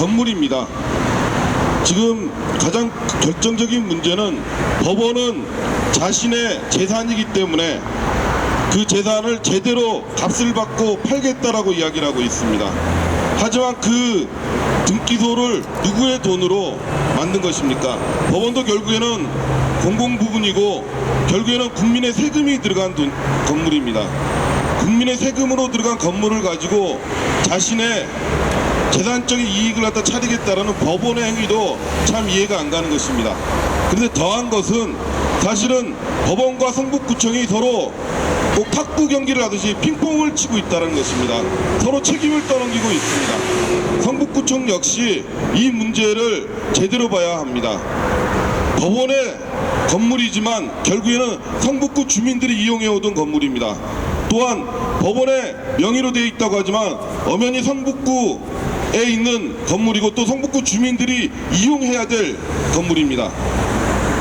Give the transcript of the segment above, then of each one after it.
건물입니다. 지금 가장 결정적인 문제는 법원은 자신의 재산이기 때문에 그 재산을 제대로 값을 받고 팔겠다라고 이야기를 하고 있습니다. 하지만 그 등기소를 누구의 돈으로 만든 것입니까? 법원도 결국에는 공공 부분이고 결국에는 국민의 세금이 들어간 돈, 건물입니다. 국민의 세금으로 들어간 건물을 가지고 자신의 재산적인 이익을 갖다 차리겠다라는 법원의 행위도 참 이해가 안 가는 것입니다. 그런데 더한 것은 사실은 법원과 성북구청이 서로 꼭 탁구 경기를 하듯이 핑퐁을 치고 있다는 것입니다. 서로 책임을 떠넘기고 있습니다. 성북구청 역시 이 문제를 제대로 봐야 합니다. 법원의 건물이지만 결국에는 성북구 주민들이 이용해오던 건물입니다. 또한 법원의 명의로 되어 있다고 하지만 엄연히 성북구에 있는 건물이고 또 성북구 주민들이 이용해야 될 건물입니다.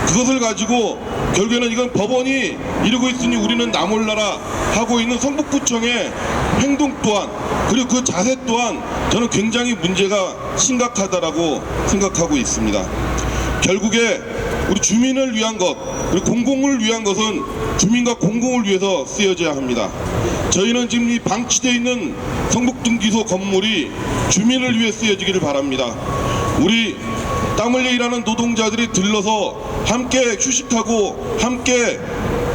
그것을 가지고 결국에는 이건 법원이 이러고 있으니 우리는 나 몰라라 하고 있는 성북구청의 행동 또한 그리고 그 자세 또한 저는 굉장히 문제가 심각하다라고 생각하고 있습니다. 결국에 우리 주민을 위한 것 그리고 공공을 위한 것은 주민과 공공을 위해서 쓰여져야 합니다. 저희는 지금 이 방치되어 있는 성북등기소 건물이 주민을 위해 쓰여지기를 바랍니다. 우리 땀 흘려 일하는 노동자들이 들러서 함께 휴식하고 함께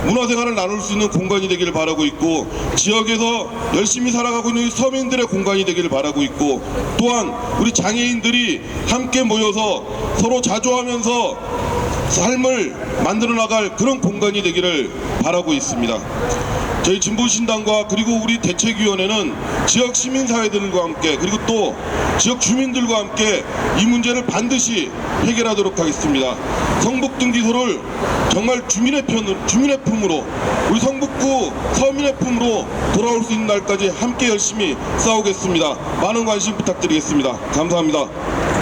문화생활을 나눌 수 있는 공간이 되기를 바라고 있고 지역에서 열심히 살아가고 있는 서민들의 공간이 되기를 바라고 있고 또한 우리 장애인들이 함께 모여서 서로 자조하면서 삶을 만들어 나갈 그런 공간이 되기를 바라고 있습니다. 저희 진보신당과 그리고 우리 대책위원회는 지역 시민사회들과 함께 그리고 또 지역 주민들과 함께 이 문제를 반드시 해결하도록 하겠습니다. 성북등기소를 정말 주민의 편으로, 주민의 품으로 우리 성북구 서민의 품으로 돌아올 수 있는 날까지 함께 열심히 싸우겠습니다. 많은 관심 부탁드리겠습니다. 감사합니다.